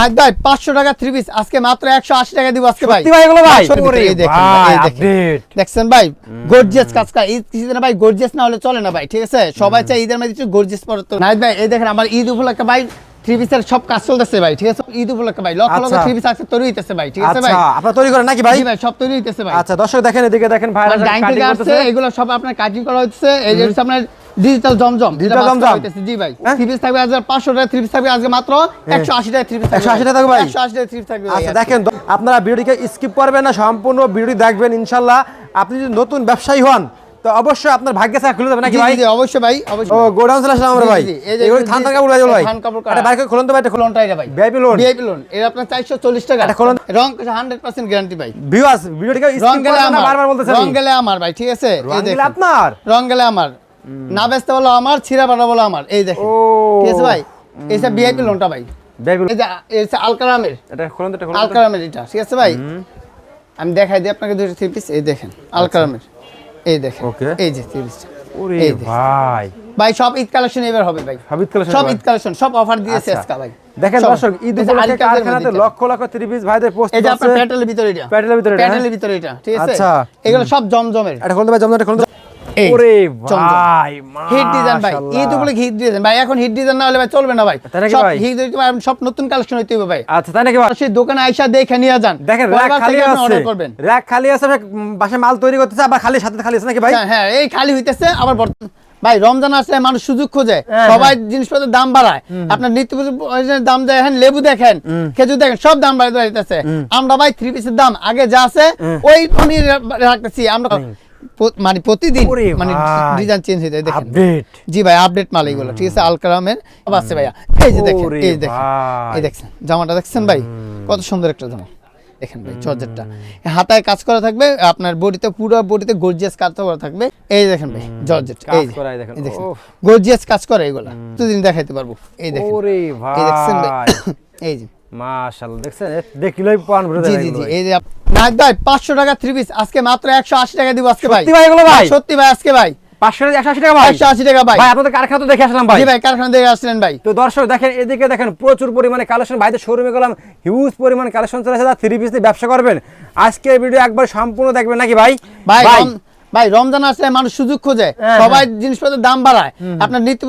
Night ভাই পাঁচশো টাকা থ্রি পিস আজকে মাত্র একশো আশি টাকা দিব আজকে ভাই। ভাই এগুলো ভাই? দেখছেন ভাই? গর্জিয়াস কাজ কাজ ঈদ ভাই গর্জিয়াস না হলে চলে না ভাই ঠিক আছে? সবাই চাই ঈদের মধ্যে একটু গর্জিয়াস পরে তো নাইট ভাই এই দেখেন আমার ঈদ উপলক্ষে ভাই থ্রি পিসের সব কাজ চলতেছে ভাই ঠিক আছে? ঈদ উপলক্ষে ভাই লক্ষ লক্ষ। থ্রি পিস আজকে তৈরি হইতেছে ভাই ঠিক আছে ভাই? আচ্ছা আপনারা তৈরি করেন নাকি ভাই? ভাই সব তৈরি হইতেছে ভাই। আচ্ছা দর্শক দেখেন এদিকে দেখেন ভাই মানে ডাইন থেকে আসছে এগুলো সব আপনার কাটিং করা হচ্ছে এই যে হচ্ছে আপনার ডিজিটাল জমজম বাস্তব জমজম। জি ভাই। হ্যাঁ? থ্রি পিস থাকবে আজ পাঁচশো টাকা থ্রি পিস থাকবে আজকে মাত্র একশো আশি টাকা থ্রি পিস 180 টাকা থাকবে ভাই? একশো আশি টাকা থ্রি পিস থাকবে আচ্ছা দেখেন আপনারা ভিডিওটিকে স্কিপ করবেন না সম্পূর্ণ ভিডিও দেখবেন ইনশাল্লাহ। আপনি যদি নতুন ব্যবসায়ী হন তো অবশ্যই আপনার ভাগ্যে খুলে যাবে নাকি ভাই? অবশ্যই ভাই অবশ্যই। ও গোডাউন চলে আসলাম আমরা ভাই। এগুলো থান জি, থান কাপড় ভাই থান কাপড়। এটা খুলুন তো ভাই এটা খুলুন এটা ভাই। VIP loan? ভিআইপি লোন এটা আপনার 440 টাকা। এটা খোলেন। রং 100% গ্যারান্টি ভাই। ভিউয়ার্স ভিডিওটিকে স্কিপ করবেন না বারবার বলতেছেন। রং গেলে আমার ভাই ঠিক আছে? রং গেলে আপনার। রং গেলে আমার। না বেচতে বলো আমার ছিঁড়া পাটা বলো আমার। এই দেখেন। ও। ঠিক আছে ভাই? এইটা ভিআইপি লোনটা ভাই। বেবি এই যে এই আলকারামের এটা খুলুন তো এটা আলকারামের এটা ঠিক আছে ভাই? আমি দেখাই দিই আপনাকে দুটো থ্রি পিস এই দেখেন আলকারামের এই দেখেন. এই যে থ্রি পিসটা ওরে ভাই। ভাই সব ঈদ কালেকশন এবার হবে ভাই। সব ঈদ collection সব ঈদ কালেকশন সব অফার দিয়েছে আচ্ছা। আজকে ভাই। দেখেন দর্শক ঈদ উপলক্ষে কারখানাতে লক্ষ লক্ষ থ্রি পিস ভাইদের পোস্ট যে আপনার প্যাটেলের ভিতরে এটা। প্যাটেলের ভিতরে এটা, প্যাটেলের? ভিতরে এটা ঠিক আছে? আচ্ছা। এগুলো সব জমজমের। এটা ভাই এটা ওরে ভাই হিট ডিজাইন ভাই মাশাআল্লাহ। ঈদ উপরে হিট ডিজাইন ভাই এখন হিট ডিজাইন না হলে ভাই চলবে না ভাই। সব হিট ডিজাইন সব নতুন কালেকশন হইতে হবে ভাই। আচ্ছা তাই নাকি ভাই? সেই দোকানে আইসা দেখে নিয়ে যান। দেখেন পরের খালি আছে। অর্ডার করবেন। র‍্যাক খালি আছে উম, মাল তৈরি করতেছে আবার খালি সাথে খালি আছে নাকি ভাই? হ্যাঁ, হ্যাঁ এই খালি হইতেছে আবার বর্ত- ভাই রমজান আসলে মানুষ সুযোগ খোঁজে। হ্যাঁ, সবাই জিনিসপত্রের দাম বাড়ায়। আপনার নিত্য দাম দেখেন লেবু দেখেন খেজুর দেখেন সব দাম বাড়াতে বাড়িতেছে আমরা ভাই থ্রি পিসের দাম আগে যা আছে ওই রাখতেছি। আমরা মানে প্রতিদিন মানে ডিজাইন চেঞ্জ হয়ে যায় দেখেন। আপডেট জি ভাই আপডেট মাল এগুলো ঠিক আছে আলকারামের আছে ভাইয়া। এই যে দেখেন এই দেখেন এই দেখছেন জামাটা দেখছেন ভাই? কত সুন্দর একটা জামা। দেখেন ভাই জর্জেটটা হাতায় কাজ করা থাকবে আপনার বডিতে পুরো বডিতে গর্জিয়াস কাজ করা থাকবে। এই দেখেন ভাই জর্জেট এই দেখেন। গর্জিয়াস কাজ করে এগুলা। প্রতিদিন দেখাইতে পারব। এই দেখেন। ওরে এই দেখছেন ভাই। এই যে। মাশাআল্লাহ দেখছেন? এ পান ভরে জি জি এগুলো জি ভাই। এই যে নাইট ভাই পাঁচশো টাকা থ্রি পিস আজকে মাত্র একশো আশি টাকা দিব আজকে ভাই। সত্যি ভাই এগুলো ভাই? সত্যি ভাই আজকে ভাই। 500 180 টাকা ভাই? একশো আশি টাকা ভাই। ভাই আপনাদের কারখানা তো দেখে আসলাম ভাই। জি ভাই কারখানা আসলেন ভাই। তো দর্শক দেখেন এদিকে দেখেন প্রচুর পরিমাণে কালেকশন। ভাইদের শোরুমে গেলাম হিউজ পরিমাণ কালেকশন চলে আসে থ্রি পিস নিয়ে ব্যবসা করবেন? আজকের ভিডিও একবার সম্পূর্ণ দেখবেন নাকি ভাই? ভাই ভাই রমজান আসলে মানুষ সুযোগ খোঁজে। হ্যাঁ, সবাই জিনিসপত্রের দাম বাড়ায়। আপনার নিত্য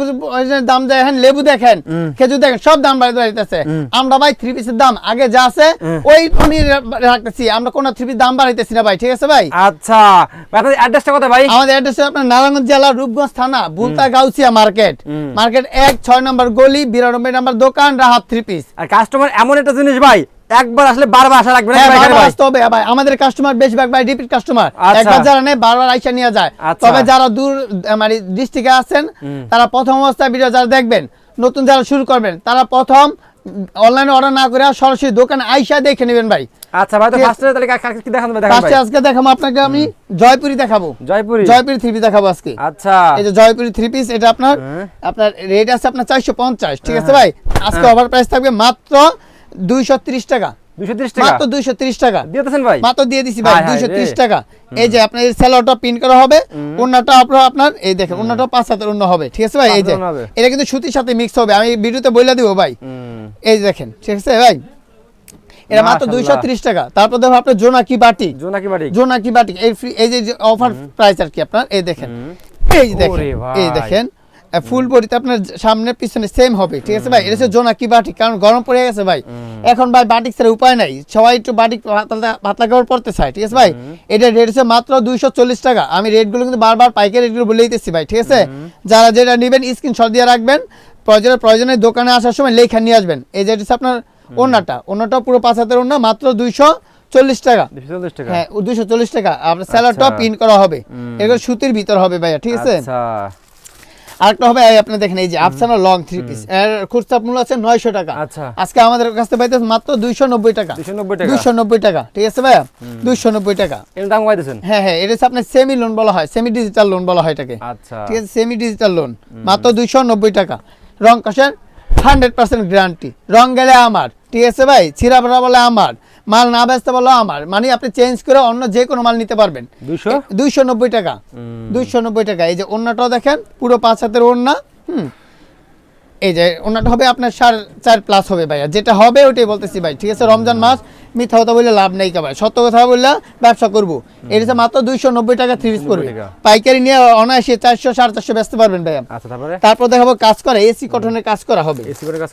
দাম দেখেন লেবু দেখেন খেজুর দেখেন সব দাম বাড়াতে বাড়িতেছে আমরা ভাই থ্রি পিসের দাম আগে যা আছে ওই রাখতেছি। আমরা কোনো থ্রি পিস দাম বাড়াইতেছি না ভাই ঠিক আছে ভাই? আচ্ছা। অ্যাড্রেসটা কোথায় ভাই? আমাদের অ্যাড্রেস আপনার নারায়ণগঞ্জ জেলা রূপগঞ্জ থানা বুলতা গাউসিয়া মার্কেট। মার্কেট এক ছয় নম্বর গলি বিরানব্বই নম্বর দোকান রাহাত থ্রি পিস আর কাস্টমার এমন একটা জিনিস ভাই একবার আসলে বারবার রাখবেন নাকি হ্যাঁ, ভাই আমাদের কাস্টমার বেশিরভাগ ভাই রিপিট কাস্টমার আচ্ছা। একবার যারা নেয় বারবার আইসা নিয়ে যায়। আচ্ছা। তবে যারা দূর মানে ডিস্ট্রিক্টে আছেন তারা প্রথম অবস্থায় ভিডিও যারা দেখবেন নতুন যারা শুরু করবেন তারা প্রথম অনলাইনে অর্ডার না করে সরাসরি দোকানে আইসা দেখে নেবেন ভাই। আচ্ছা ভাই তো। ফার্স্টে তাহলে কি দেখান ফার্স্টে আজকে দেখাবো আপনাকে আমি জয়পুরি দেখাবো। জয়পুরি? জয়পুরি থ্রি পিস দেখাবো আজকে। আচ্ছা। এই যে জয়পুরি থ্রি পিস এটা আপনার হ্যাঁ। আপনার রেট আছে আপনার চারশো পঞ্চাশ ঠিক আছে ভাই? আজকে হ্যাঁ। ওভার প্রাইস থাকবে মাত্র দুইশো ত্রিশ টাকা। 230 টাকা? মাত্র দুইশো ত্রিশ টাকা। দিতেছেন ভাই? মাত্র দিয়ে দিছি ভাই হায় হায় দুইশো ত্রিশ রে। টাকা। এই যে আপনার প্রিন্ট করা হবে অন্যটা আপনার আপনার এই দেখেন পাঁচ হাতের অন্য হবে ঠিক আছে ভাই? এই যে। এটা কিন্তু সুতির সাথে মিক্স হবে আমি ভিডিওতে বলে দিব ভাই। এই যে দেখেন ঠিক আছে ভাই? এটা মাত্র। দুইশো ত্রিশ টাকা। তারপর দেখো আপনার জোনাকি বাটিক জোনাকি জোনাকি বাটিক এই এই যে অফার প্রাইস আর কি আপনার এই দেখেন। এই দেখেন এই দেখেন। ফুল বডিতে আপনার সামনে পিছনে সেম হবে ঠিক আছে ভাই? এটা হচ্ছে জোনাকি বাটিক কারণ গরম পড়ে গেছে ভাই। এখন ভাই বাটিক ছাড়া উপায় নাই। সবাই একটু বাটিক পাতলা কাপড় পড়তে চায় ঠিক আছে ভাই? এটা রেট হচ্ছে মাত্র দুইশো চল্লিশ টাকা। আমি রেটগুলো কিন্তু বারবার পাইকারি রেটগুলো বলে দিতেছি ভাই ঠিক আছে? যারা যেটা নেবেন স্ক্রিনশট দিয়ে রাখবেন। প্রয়োজনে প্রয়োজনে দোকানে আসার সময় লেখা নিয়ে আসবেন। এই যে হচ্ছে আপনার ওনাটা ওনাটা পুরো পাঁচ হাতের ওনা মাত্র দুইশো চল্লিশ টাকা। 240 টাকা? হ্যাঁ দুইশো চল্লিশ টাকা। আপনার স্যালাড টপ। ইন করা হবে। এগুলো সুতির ভিতর হবে ভাইয়া ঠিক আছে? আচ্ছা। আরেকটা হবে আপনি দেখেন এই যে আফসানা লং থ্রি পিস এর খুচরা মূল্য আছে নয়শো টাকা। আচ্ছা। আজকে আমাদের কাছ থেকে পাইতেছে মাত্র দুইশো নব্বই টাকা। 290 টাকা। দুইশো নব্বই টাকা ঠিক আছে ভাইয়া? দুইশো নব্বই টাকা। এর দাম কমাইতেছেন? হ্যাঁ হ্যাঁ এটা আপনার সেমি লোন বলা হয় সেমি ডিজিটাল লোন বলা হয় এটাকে। আচ্ছা। ঠিক আছে সেমি ডিজিটাল লোন মাত্র দুইশো নব্বই টাকা। রং কষেন হান্ড্রেড পার্সেন্ট গ্যারান্টি রং গেলে আমার ঠিক আছে ভাই? ছিঁড়া বলে আমার। মাল না বেচতে বলো আমার। মানে আপনি চেঞ্জ করে অন্য যে কোনো মাল নিতে পারবেন। 200 দুইশো নব্বই টাকা। দুইশো নব্বই টাকা। এই যে অন্যটাও দেখেন পুরো পাঁচ হাতের ওড়না। হুম। এই যে ওনাটা হবে আপনার সাড়ে চার প্লাস হবে ভাইয়া। যেটা হবে ওটাই বলতেছি ভাই ঠিক আছে? রমজান মাস মিথ্যা কথা বললে লাভ নেই ভাই সত্য কথা বললে ব্যবসা করব। হচ্ছে মাত্র দুইশো নব্বই টাকা থ্রি পিস পড়বে। পাইকারি নিয়ে অনায়াসে চারশো সাড়ে চারশো বেচতে পারবেন ভাইয়া। আচ্ছা তারপর? দেখাবো কাজ করা এসি কটনের কাজ করা হবে।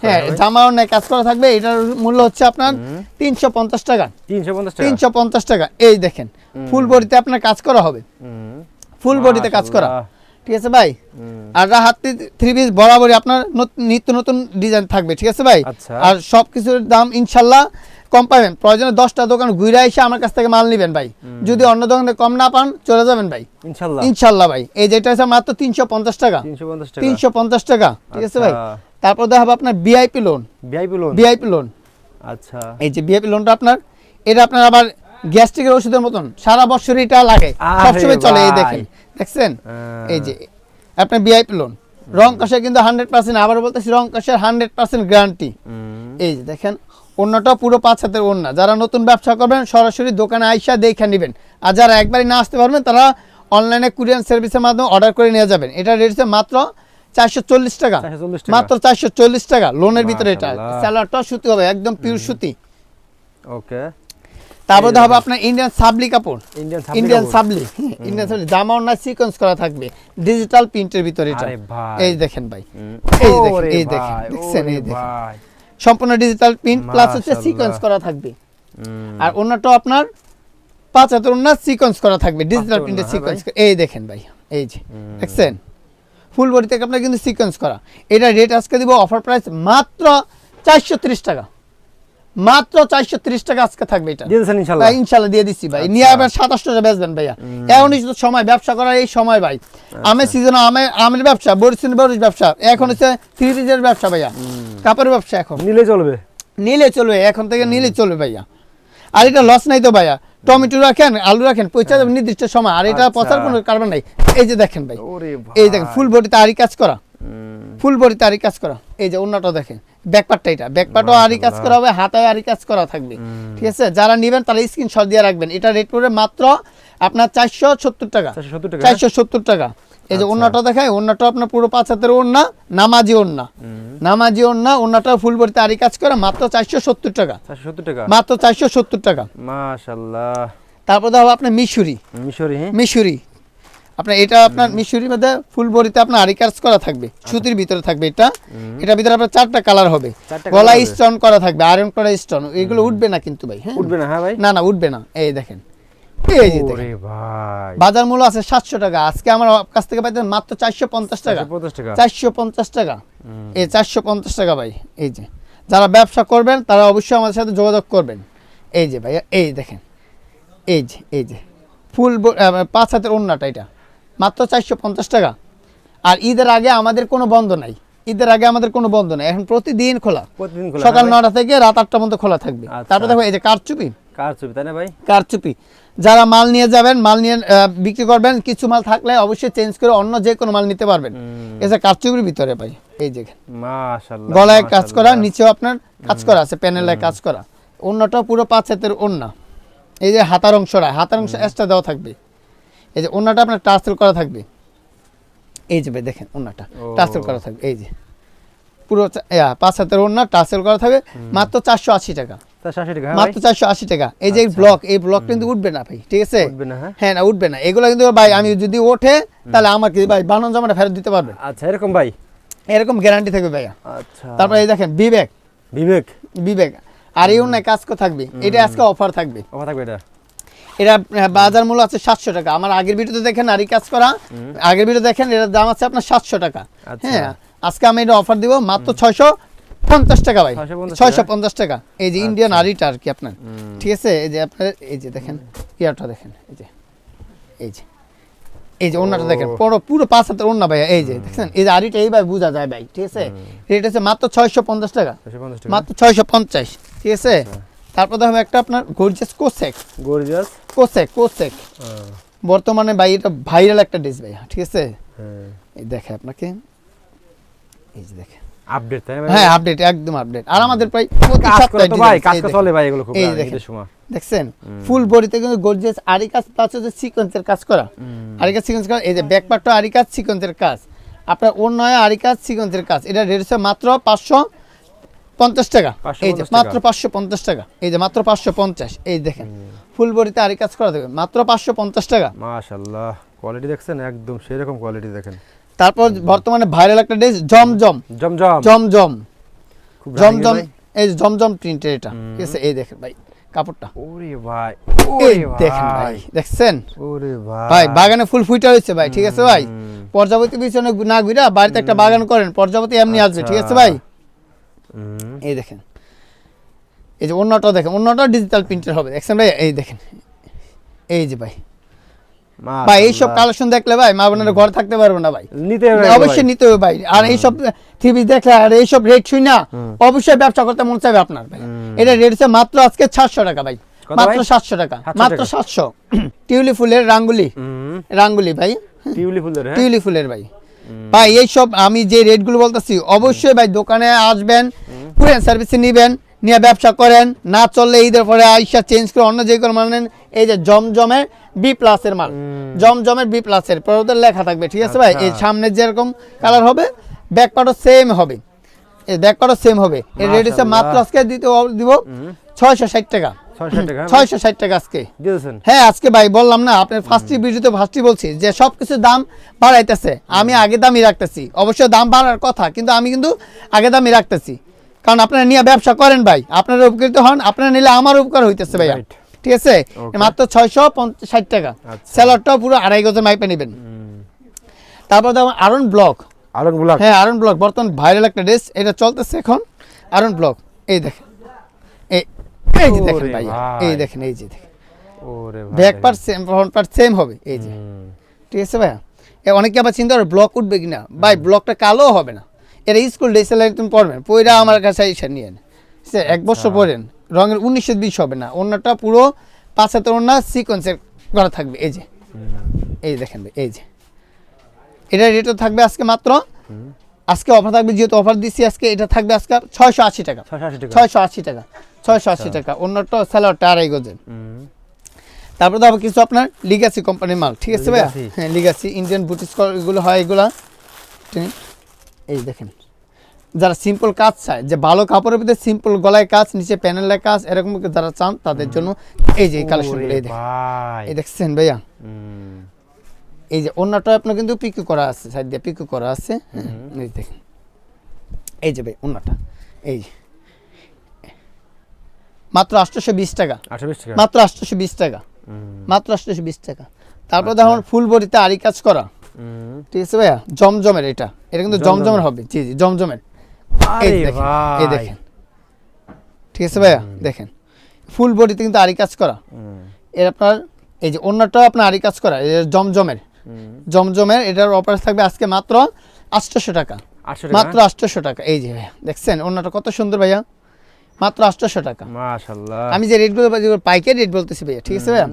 হ্যাঁ জামা অন্যায় কাজ করা থাকবে এটার মূল্য হচ্ছে আপনার তিনশো পঞ্চাশ টাকা। তিনশো পঞ্চাশ টাকা? এই দেখেন ফুল বডিতে আপনার কাজ করা হবে। ফুল বডিতে কাজ করা। ঠিক আছে ভাই। আর হাতে থ্রি পিস বরাবরই আপনার নিত্য নতুন ডিজাইন থাকবে ঠিক আছে ভাই? আচ্ছা। আর সব কিছুর দাম ইনশাল্লাহ কম পাবেন। প্রয়োজনে দশটা দোকান ঘুরে এসে আমার কাছ থেকে মাল নেবেন ভাই। যদি অন্য দোকানে কম না পান চলে যাবেন ভাই। ইনশাল্লাহ। ভাই। এই যেটা হচ্ছে মাত্র তিনশো পঞ্চাশ টাকা। তিনশো পঞ্চাশ টাকা। ঠিক আছে ভাই? আচ্ছা। তারপর দেখাবো আপনার VIP loan VIP loan VIP loan আচ্ছা। এই যে বিএপি লোনটা আপনার এটা আপনার আবার গ্যাস্ট্রিকের ওষুধের মতন সারা বছর এটা লাগে। সবসময় চলে এই দেখেন দেখছেন? এই যে আপনার বিআইপি লোন রং কষে কিন্তু হান্ড্রেড পার্সেন্ট আবার বলতেছি রং কষের হান্ড্রেড পার্সেন্ট গ্যারান্টি এই যে দেখেন অন্যটা পুরো পাঁচ হাতের ওন্না যারা নতুন ব্যবসা করবেন সরাসরি দোকানে আইসা দেখে নেবেন। আর যারা একবারই না আসতে পারবেন তারা অনলাইনে কুরিয়ান সার্ভিসের মাধ্যমে অর্ডার করে নিয়ে যাবেন। এটা রেট মাত্র চারশো চল্লিশ টাকা। মাত্র চারশো চল্লিশ টাকা। লোনের ভিতরে এটা। স্যালাডটাও সুতি হবে একদম পিওর সুতি। ওকে তারপর হবে আপনার ইন্ডিয়ান সাবলি কাপড়। ইন্ডিয়ান সাবলি ইন্ডিয়ান সাবলি জামা না সিকোয়েন্স করা থাকবে। ডিজিটাল প্রিন্টের ভিতরে এটা। এই দেখেন ভাই। এই দেখেন, এই দেখেন, দেখছেন, এই দেখেন। সম্পূর্ণ ডিজিটাল প্রিন্ট প্লাস হচ্ছে সিকোয়েন্স করা থাকবে। আর অন্যটা আপনার পাঁচ হাতের অন্য সিকোয়েন্স করা থাকবে ডিজিটাল প্রিন্টের সিকোয়েন্স এই দেখেন ভাই এই যে দেখছেন? ফুল বডি থেকে আপনার কিন্তু সিকোয়েন্স করা। এটা রেট আজকে দিব অফার প্রাইস মাত্র চারশো ত্রিশ টাকা। মাত্র চারশো ত্রিশ টাকা আজকে থাকবে এটা। ইনশাল্লাহ? ইনশাল্লাহ দিয়ে দিচ্ছি ভাই। নিয়ে আবার সাতাশ টাকা বেচবেন ভাইয়া। এখনই তো সময় ব্যবসা করার এই সময় ভাই। আমের সিজন আমের আমের ব্যবসা বরিশিন বরিশ ব্যবসা। এখন হচ্ছে থ্রি পিসের ব্যবসা ভাইয়া। কাপড়ের ব্যবসা এখন। নিলে চলবে। নিলে চলবে এখন থেকে নিলে চলবে ভাইয়া। আর এটা লস নাই তো ভাইয়া। টমেটো রাখেন আলু রাখেন পয়সা নির্দিষ্ট সময়। আর এটা আচ্ছা। পচার কোনো কারণ নাই। এই যে দেখেন ভাই। এই দেখেন ফুল বডিতে আরি কাজ করা। ফুল বডিতে আরি কাজ করা। এই যে অন্যটা দেখেন ব্যাকপার্টটা এটা। ব্যাকপার্টও আরি কাজ করা হবে হাতায় আরি কাজ করা থাকবে। ঠিক আছে? যারা নেবেন তারা স্ক্রিনশট দিয়ে রাখবেন। এটা রেট পড়বে মাত্র আপনার চারশো সত্তর টাকা। 470 টাকা চারশো সত্তর টাকা। এই যে আচ্ছা। অন্যটা দেখায় অন্যটা আপনার পুরো পাঁচ হাতের ওড়না নামাজি ওড়না। নামাজি ওড়না অন্যটা ফুল বডিতে আরি কাজ করা মাত্র চারশো সত্তর টাকা। সত্তর টাকা? মাত্র চারশো সত্তর টাকা। মাশাল্লাহ তারপর দেখো আপনার মিশুরি। মিশরি হ্যাঁ। মিশুরি। আপনার এটা আপনার মিশুরির মধ্যে ফুল বডিতে আপনার আরি কাজ করা থাকবে সুতির ভিতরে থাকবে এটা। এটার ভিতরে আপনার চারটা কালার হবে। গলা স্টোন করা থাকবে আয়রন করা স্টোন এগুলো উঠবে না কিন্তু ভাই হ্যাঁ? উঠবে না হ্যাঁ ভাই? না না উঠবে না। এই দেখেন। বাজার মূল্য আছে সাতশো টাকা। আজকে আমার কাছ থেকে পাইতেন মাত্র চারশো পঞ্চাশ টাকা। চারশো পঞ্চাশ টাকা। এই চারশো পঞ্চাশ টাকা ভাই এই যে। যারা ব্যবসা করবেন তারা অবশ্যই আমাদের সাথে যোগাযোগ করবেন। এই যে ভাইয়া এই দেখেন। এই যে এই যে। ফুল পাঁচ হাতের ওড়নাটা এটা। মাত্র চারশো পঞ্চাশ টাকা। আর ঈদের আগে আমাদের কোনো বন্ধ নাই। ঈদের আগে আমাদের কোনো বন্ধ নাই। এখন প্রতিদিন খোলা। সকাল নটা থেকে রাত আটটা পর্যন্ত খোলা থাকবে। আচ্ছা। তারপর দেখো এই যে কারচুপি। কার ছবি তাই না ভাই? কারচুপি। যারা মাল নিয়ে যাবেন মাল নিয়ে বিক্রি করবেন কিছু মাল থাকলে অবশ্যই চেঞ্জ করে অন্য যে কোনো মাল নিতে পারবেন। এসে কারচুপির ভিতরে ভাই এই যে। মাশাল্লাহ গলায় কাজ করা মাশাআল্লাহ। নিচেও আপনার কাজ করা আছে প্যানেলে কাজ করা। অন্যটাও পুরো পাঁচ হাতের ওন্না এই যে হাতার অংশটা হাতার অংশ এক্সট্রা দেওয়া থাকবে। এই যে ওন্নাটা আপনার টার্সেল করা থাকবে। এই যে দেখেন ওন্নাটা। ও। টার্সেল করা থাকবে এই যে। পুরো পাঁচ হাতের ওন্না টার্সেল করা থাকবে। মাত্র চারশো আশি টাকা। তা 60 টাকা হ্যাঁ মাত্র চারশো আশি টাকা। এই যে ব্লক এই ব্লক কিন্তু উঠবে না ভাই ঠিক আছে? হ্যাঁ? হ্যাঁ না উঠবে না। এগুলো কিন্তু ভাই আমি যদি ওঠে তাহলে আমাকে ভাই বানান জামাটা ফেরত দিতে পারবে। আচ্ছা এরকম ভাই? এরকম গ্যারান্টি থাকবে ভাইয়া। আচ্ছা। তারপরে এই দেখেন বিবেক। বিবেক? বিবেক। আর এই অন্য কাজ থাকবে। এটা আজকে অফার থাকবে। কথা থাকবে এটা? এটা বাজার মূল্য আছে সাতশো টাকা। আমার আগের ভিডিওতে দেখেন আরই কাজ করা আগের ভিডিও দেখেন এটার দাম আছে আপনার সাতশো টাকা। আচ্ছা। হ্যাঁ আজকে আমি এটা অফার দিব মাত্র ছয়শো পঞ্চাশ টাকা ভাই। ছয়শো পঞ্চাশ টাকা? এই যে ইন্ডিয়ান। আরিটা আর কি আপনার। ঠিক আছে? এই যে আপনার এই যে দেখেন ইয়ারটা দেখেন এই যে এই যে এই যে ওনাটা দেখেন পুরো পুরো পাঁচ হাতের ওনা ভাই এই যে দেখছেন এই যে আরিটা এইভাবে বোঝা যায় ভাই ঠিক আছে? রেট আছে মাত্র ছয়শো পঞ্চাশ টাকা। মাত্র ছয়শো পঞ্চাশ ঠিক আছে? আচ্ছা। তারপর দেখো একটা আপনার গর্জিয়াস কোসেক গর্জিয়াস কোসেক কোসেক বর্তমানে ভাই এটা ভাইরাল একটা ডিস ভাই ঠিক আছে? হ্যাঁ। এই দেখে আপনাকে। এই যে দেখে। আপডেট তাই হ্যাঁ আপডেট একদম আপডেট আর আমাদের প্রায় প্রতি সপ্তাহে ভাই কাজ চলে ভাই এগুলো খুব এই দেখেন। দেখছেন? ফুল বডিতে কিন্তু গর্জিয়াস আরি কাজ প্লাস হচ্ছে সিকোয়েন্সের কাজ করা। আরি কাজ সিকোয়েন্স করা এই যে ব্যাক পার্টটা আরি কাজ। সিকোয়েন্সের কাজ আপনার অন্য আরি কাজ সিকোয়েন্সের কাজ। এটা রেট মাত্র পাঁচশো পঞ্চাশ টাকা। এই যে মাত্র পাঁচশো পঞ্চাশ টাকা। এই যে মাত্র পাঁচশো পঞ্চাশ। এই দেখেন ফুল বডিতে আরি কাজ করা দেবে মাত্র পাঁচশো পঞ্চাশ টাকা। মাশাআল্লাহ কোয়ালিটি দেখছেন? একদম সেরকম কোয়ালিটি দেখেন। তারপর বর্তমানে ভাইরাল একটা ড্রেস জমজম। জমজম। জমজম। জমজম। এই জমজম প্রিন্টের এটা। ঠিক আছে? এই দেখেন ভাই কাপড়টা। ওরে ভাই ওরে দেখেন ভাই দেখছেন? ওরে ভাই। ভাই বাগানে ফুল ফুইটা হয়েছে ভাই ঠিক আছে ভাই? পর্যাবতী পিছনে না ঘুরা বাড়িতে একটা বাগান করেন পর্যাবতী এমনি আসবে ঠিক আছে ভাই? এই দেখেন। এই যে অন্যটাও দেখেন অন্যটাও ডিজিটাল প্রিন্টের হবে। দেখছেন ভাই? এই দেখেন। এই যে ভাই। ভাই এইসব। কালেকশন দেখলে ভাই মা বোনেরা ঘরে থাকতে পারব না ভাই। নিতে হবে অবশ্যই নিতে হবে ভাই। আর এইসব টিভি দেখলে আর এইসব রেট শুই না অবশ্যই ব্যবসা করতে মন চাইবে আপনার ভাই। এটা রেট হচ্ছে মাত্র আজকে সাতশো টাকা ভাই। মাত্র? সাতশো টাকা। মাত্র। সাতশো। টিউলি ফুলের রাঙ্গুলি। রাঙ্গুলি ভাই। টিউলি ফুলের হ্যাঁ? টিউলি ফুলের ভাই। ভাই এইসব আমি যে রেটগুলো বলতেছি অবশ্যই ভাই দোকানে আসবেন পুরেন সার্ভিসে নিবেন নিয়ে ব্যবসা করেন না চললে ঈদের পরে আইসা চেঞ্জ করে অন্য যে কোনো মাল নেন এই যে জমজমের বি প্লাসের মাল। জমজমের বি প্লাসের পরে লেখা থাকবে ঠিক আছে ভাই? এই আচ্ছা। সামনে যেরকম কালার হবে ব্যাক পার্টও সেম হবে। এই ব্যাক পার্টও সেম হবে। এই রেট হচ্ছে মাত্র আজকে দিতে দিব ছয়শো ষাট টাকা। ছয়শো হ্যাঁ? ছয়শো ষাট টাকা আজকে। হ্যাঁ আজকে ভাই বললাম না আপনার ফার্স্টই ভিডিওতে ফার্স্টই বলছি যে সব কিছুর দাম বাড়াইতেছে। আমি আগে দামই রাখতেছি। অবশ্যই দাম বাড়ার কথা কিন্তু আমি কিন্তু আগে দামই রাখতেছি। কারণ আপনারা নিয়ে ব্যবসা করেন ভাই আপনারা উপকৃত হন আপনারা নিলে আমার উপকার হইতেছে ঠিক আছে? মাত্র ছয়শো ষাট টাকা। আচ্ছা। স্যালাডটাও পুরো আড়াই গজের মাইপে নেবেন। তারপর দেখুন আরন ব্লক আরন ব্লক হ্যাঁ আরন ব্লক বর্তমান ভাইরাল একটা ড্রেস এটা চলতেছে এখন আরন ব্লক এই দেখেন। এই যে দেখেন। এই দেখেন এই যে দেখেন। ওরে ভাই। Back part same front part same হবে এই যে। ঠিক আছে ভাইয়া? অনেকে আবার চিন্তা করে ব্লক উঠবে কিনা ভাই ব্লকটা কালো হবে না। এটা স্কুল ড্রেসে তুমি পড়বেন আমার কাছে এসে নিয়ে আছে, এক বছর পরেন রঙের উনিশশো বিশ হবে না অন্যটা পুরো পাঁচ হাতের অন্য সিকোয়েন্সের করা থাকবে এই যে। এই দেখেন ভাই এই যে। এটা রেটও থাকবে আজকে মাত্র আজকে অফার থাকবে যেহেতু অফার দিচ্ছি আজকে এটা থাকবে আজকে ছয়শো আশি টাকা। ছয়শো আশি টাকা। ছয়শো আশি টাকা। অন্যটা স্যালাডটা আড়াই গজের। তারপরে তো কিছু আপনার লিগাসি কোম্পানির মাল ঠিক আছে ভাইয়া? হ্যাঁ লিগাসি ইন্ডিয়ান বুটিস এগুলো হয় এগুলা? এই দেখেন। যারা সিম্পল কাজ চায় যে ভালো কাপড়ের ভিতরে সিম্পল গলায় কাজ নিচে প্যানেলের কাজ এরকম যারা চান তাদের জন্য এই যে এই কালেকশনগুলো এই দেখেন। এই দেখছেন ভাইয়া? এই যে অন্যটা আপনার কিন্তু পিকু করা আছে সাইড দিয়ে পিকু করা আছে। এই দেখেন। এই যে ভাই অন্যটা। এই যে। মাত্র আটশোশো বিশ টাকা। মাত্র আটশোশো বিশ টাকা। হুম, মাত্র আটশোশো বিশ টাকা। তারপর দেখুন ফুল বডিতে আরি কাজ করা। ঠিক আছে ভাইয়া? জমজমের এটা। এটা কিন্তু জমজমের। হবে। জি জি জমজমের। এই দেখেন এই দেখেন। ঠিক আছে ভাইয়া? দেখেন। ফুল বডিতে কিন্তু আরি কাজ করা। হুম, এর আপনার এই যে অন্যটাও আপনার আরি কাজ করা। জমজমের। জমজমের এটার অফার থাকবে আজকে মাত্র আটশোশো টাকা? মাত্র আটশোশো টাকা। এই যে ভাইয়া দেখছেন? অন্যটা কত সুন্দর ভাইয়া। মাত্র আটশোশো টাকা। মাশাল্লাহ আমি যে রেটগুলো পাইকারি রেট বলতেছি ভাইয়া ঠিক আছে ভাইয়া?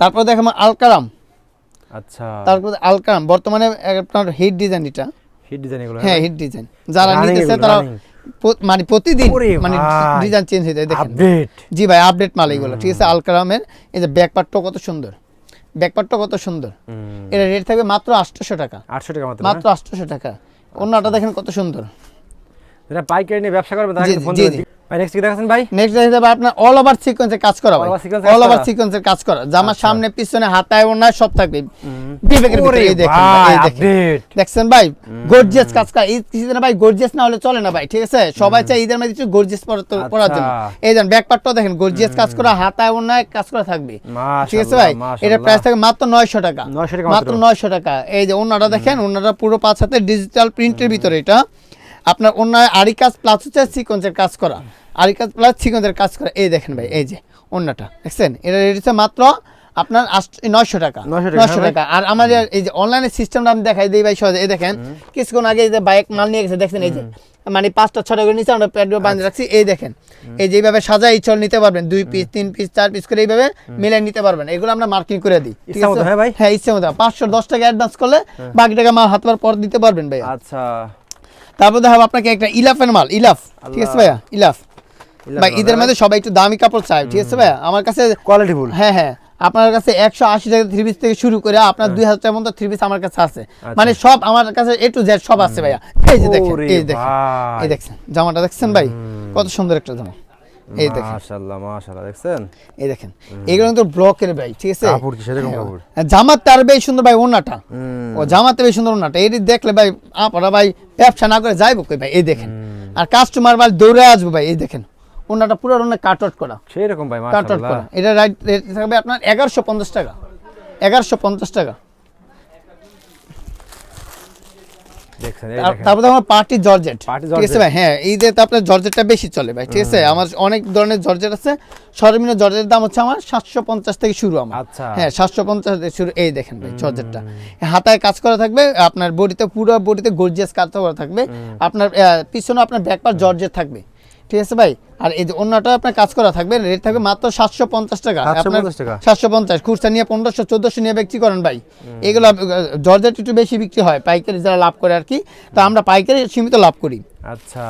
তারপর দেখো আমার আলকারাম আচ্ছা। তারপর আলকারাম বর্তমানে আপনার হিট ডিজাইন এটা। হিট ডিজাইন এগুলো হ্যাঁ হিট ডিজাইন যারা নিতেছে তারা মানে প্রতিদিন মানে ডিজাইন চেঞ্জ হয়ে যায় দেখেন। আপডেট জি ভাই আপডেট মাল এগুলো ঠিক আছে? আলকারামের এই যে ব্যাক পার্টটা কত সুন্দর। ব্যাক পার্টটা কত সুন্দর। এর রেট থাকবে মাত্র আটশোশো টাকা। আটশো টাকা মাত্র মাত্র আটশোশো টাকা। অন্যটা দেখেন কত সুন্দর। যারা পাইকারি নিয়ে ব্যবসা করবে তারা কিন্তু ফোন দিবেন। ভাই নেক্সট কি দেখাচ্ছেন ভাই? নেক্সট দেখে যাবে আপনার অল ওভার সিকোয়েন্সের কাজ করা ভাই। All over? সিকোয়েন্সের কাজ করা। জামার আচ্ছা। সামনে পিছনে হাতায় ওনায় সব থাকবে। বিবেকের ভিতরে এই দেখেন এই দেখেন। দেখছেন ভাই? গর্জিয়াস কাজ করা। ঈদ সিজনে ভাই গর্জিয়াস না হলে চলে না ভাই ঠিক আছে? সবাই চাই ঈদের মধ্যে একটু গর্জিয়াস পরার জন্য। আচ্ছা। এই দেন ব্যাক পার্টটাও দেখেন গর্জিয়াস কাজ করা হাতায় ওনায় কাজ করা থাকবে। ঠিক আছে ভাই? এটা প্রাইস থাকে মাত্র নয়শো টাকা। 900 টাকা মাত্র। মাত্র। নয়শো টাকা। এই যে অন্যটা দেখেন অন্যটা পুরো পাঁচ হাতে ডিজিটাল প্রিন্টের ভিতরে এটা। আপনার অন্য আরি কাজ প্লাস হচ্ছে সিকোয়েন্সের কাজ করা। আরি কাজ প্লাস সিকোয়েন্সের কাজ করা। এই দেখেন ভাই এই যে অন্যটা দেখছেন? এটা রেট হচ্ছে মাত্র আপনার নয়শো টাকা। নয়শো হ্যাঁ টাকা। আর আমাদের এই যে অনলাইনের সিস্টেমটা আমি দেখাই দিই ভাই সহজে। এই দেখেন কিছুক্ষণ আগে এই যে বাইক মাল নিয়ে গেছে দেখছেন? এই যে মানে পাঁচটা ছটা করে নিচে আমরা প্যাড বাঁধে রাখছি। এই দেখেন এই যে এইভাবে সাজা এই চল নিতে পারবেন। দুই পিস তিন পিস চার পিস করে এইভাবে মিলাই নিতে পারবেন। এগুলো আমরা মার্কিং করে দিই। ঠিক আছে? হ্যাঁ ভাই? হ্যাঁ ইচ্ছে মতো। পাঁচশো দশ টাকা অ্যাডভান্স করলে বাকি টাকা মাল হাত পর দিতে পারবেন ভাই আচ্ছা। তারপর দেখাবো আপনাকে একটা ইলাফের মাল ইলাফ ঠিক আছে ভাইয়া? ইলাফ। ভাই ঈদের হ্যাঁ? মধ্যে সবাই একটু দামি কাপড় চাই ঠিক আছে ভাইয়া? আমার কাছে কোয়ালিটি ফুল। হ্যাঁ হ্যাঁ। আপনার কাছে একশো আশি টাকা থ্রি পিস থেকে শুরু করে আপনার দুই হাজার টাকার মতো থ্রি পিস আমার কাছে আছে। আচ্ছা। মানে সব আমার কাছে এ টু জেড সব আছে ভাইয়া। এই যে দেখেন এই দেখেন এই দেখছেন জামাটা দেখছেন ভাই? কত সুন্দর একটা জামা। এই দেখেন। মাশাআল্লাহ মাশাআল্লাহ দেখছেন? এই দেখেন। এগুলো কিন্তু ব্লকের ভাই ঠিক আছে? কাপড় কি সেরকম কাপড়? জামাত তার বেশ সুন্দর ভাই ওনাটা ও জামাতে বেশ সুন্দর ওনাটা এটি দেখলে ভাই আপনারা ভাই ব্যবসা না করে যাইবো কই ভাই? এই দেখেন। আর কাস্টমার ভাই দৌড়ে আসবে ভাই এই দেখেন। ওনাটা পুরো ওনা কাট আউট করা। সেরকম ভাই কাট আউট করা। এটা রাইট রেট থাকবে আপনার এগারোশো পঞ্চাশ টাকা। এগারোশো পঞ্চাশ টাকা দেখছেন এই আর দেখেন তারপরে আমার পার্টি জর্জেট। ঠিক আছে ভাই? হ্যাঁ এই যে আপনার জর্জেটটা বেশি চলে ভাই ঠিক আছে? আমার অনেক ধরনের জর্জেট আছে। সর্বনিম্ন জর্জেটের দাম হচ্ছে আমার সাতশো পঞ্চাশ থেকে শুরু আমার। আচ্ছা। হ্যাঁ সাতশো পঞ্চাশ শুরু এই দেখেন ভাই জর্জেটটা। হাতায় কাজ করা থাকবে আপনার বডিতে পুরো বডিতে গর্জিয়াস কাজ করা থাকবে। আপনার পিছনে আপনার ব্যাকপার জর্জেট থাকবে। ঠিক আছে ভাই? আর এই যে অন্যটা আপনার কাজ করা থাকবে রেট থাকবে মাত্র সাতশো পঞ্চাশ টাকা। 750 সাতশো পঞ্চাশ খুচরা নিয়ে পনেরোশো চোদ্দশো নিয়ে বিক্রি করেন ভাই। এগুলো জর্জেট একটু বেশি বিক্রি হয় পাইকারি যারা লাভ করে আর কি। তো আমরা পাইকারি সীমিত লাভ করি। আচ্ছা।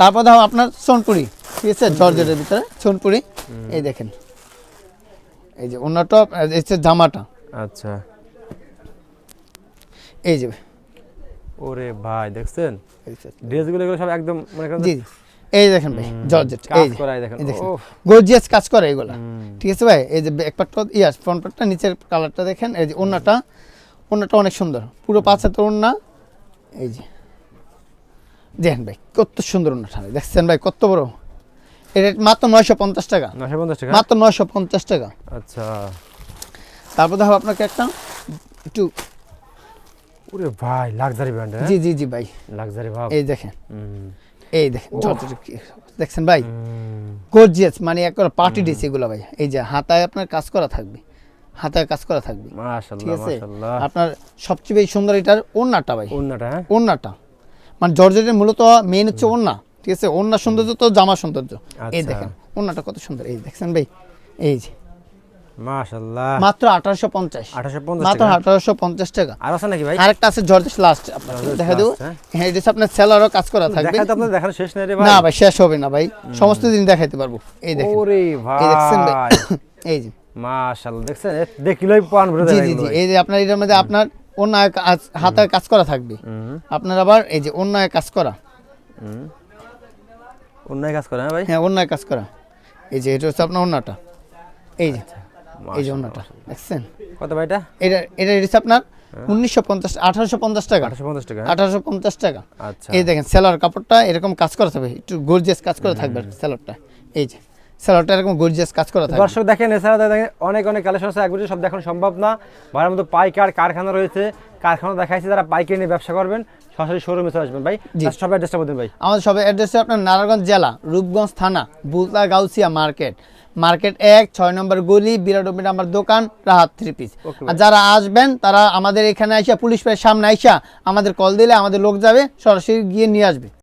তারপর ধরো আপনার সোনপুরি ঠিক আছে? জর্জেটের ভিতরে সোনপুরি। এই দেখেন। এই যে অন্যটা হচ্ছে জামাটা। আচ্ছা। এই যে। ওরে ভাই দেখছেন? ড্রেসগুলো এগুলো সব একদম মনে করেন। এই দেখেন ভাই জর্জেট এই দেখেন। গর্জিয়াস কাজ করে এগুলা। ঠিক আছে ভাই এই যে ব্যাক পার্টটা ইয়াস ফ্রন্ট পার্টটা নিচের কালারটা দেখেন এই যে ওন্নাটা ওন্নাটা অনেক সুন্দর। পুরো পাঁচ হাতের ওন্না এই যে। দেখেন ভাই কত সুন্দর ওন্নাটা দেখছেন ভাই কত বড়। এটা মাত্র নয়শো পঞ্চাশ টাকা। মাত্র নয়শো পঞ্চাশ টাকা। আচ্ছা। তারপর দেখো আপনাকে একটা একটু ওরে ভাই লাক্সারি ব্র্যান্ড জি জি জি ভাই। লাক্সারি ভাব। এই দেখেন। এই দেখেন দেখছেন ভাই। গর্জিয়াস মানে একবার পার্টি ডিস এগুলো ভাই। এই যে হাতায় আপনার কাজ করা থাকবে হাতায় কাজ করা থাকবে। ঠিক আছে? আপনার সবচেয়ে বেশি সুন্দর এটার ওন্নাটা ভাই। ওন্নাটা হ্যাঁ? ওন্নাটা মানে জর্জেটের মূলত মেন হচ্ছে ওন্না ঠিক আছে? ওন্না সৌন্দর্য তো জামা সৌন্দর্য। এই আচ্ছা। দেখেন ওন্নাটা কত সুন্দর। এই দেখছেন ভাই? এই যে মাশাআল্লাহ। মাত্র আঠারোশো পঞ্চাশ। 1850 মাত্র টাকা? আর আছে নাকি ভাই? আরেকটা আছে জর্জেস লাস্ট দেখা দেবো। হ্যাঁ? হ্যাঁ এটা আপনার সেলারও কাজ করা থাকবে। দেখা তো আপনার দেখানো শেষ নেই রে ভাই। না ভাই শেষ হবে না ভাই। সমস্ত দিন দেখাইতে পারব। এই দেখেন। ওরে এই দেখছেন ভাই? ভাই। এই যে। মাশাআল্লাহ দেখছেন? এ পান ভরে জি জি এগুলো জি। ভাই। এই যে আপনার মধ্যে আপনার অন্যায় কাজ হাতের কাজ করা থাকবে। আপনার আবার এই যে অন্যায় কাজ করা। অন্যায় কাজ করে হ্যাঁ ভাই? হ্যাঁ অন্যায় কাজ করা। এই যে এটা হচ্ছে আপনার অন্যটা। এই যে। এই যে দেখছেন? কত ভাই এটা? এটা এটা হচ্ছে আপনার উনিশশো পঞ্চাশ আঠারোশো পঞ্চাশ টাকা। 850 টাকা হ্যাঁ? আঠারোশো পঞ্চাশ টাকা। আচ্ছা। এই দেখেন সেলার কাপড়টা এরকম কাজ করা থাকবে একটু গর্জিয়াস কাজ করা থাকবে সেলারটা এই যে সেলারটা এরকম গর্জিয়াস কাজ করা থাকবে। দর্শক দেখেন এছাড়া দেখেন অনেক অনেক কালেকশন আছে একবারে সব দেখানো সম্ভব না। মতো পাইকার কারখানা রয়েছে কারখানা দেখাইছে যারা পাইকারি নিয়ে ব্যবসা করবেন সরাসরি শোরুমে চলে আসবেন। ভাই সব অ্যাড্রেসটা ভাই। আমাদের অ্যাড্রেস আপনার নারায়ণগঞ্জ জেলা রূপগঞ্জ থানা বুলতা গাউসিয়া মার্কেট। মার্কেট এক ছয় নম্বর গলি বিরানব্বই নম্বর দোকান রাহাত থ্রি পিস আর যারা আসবেন তারা আমাদের এখানে আইসা পুলিশ পায়ের সামনে আইসা আমাদের কল দিলে আমাদের লোক যাবে সরাসরি গিয়ে নিয়ে আসবে।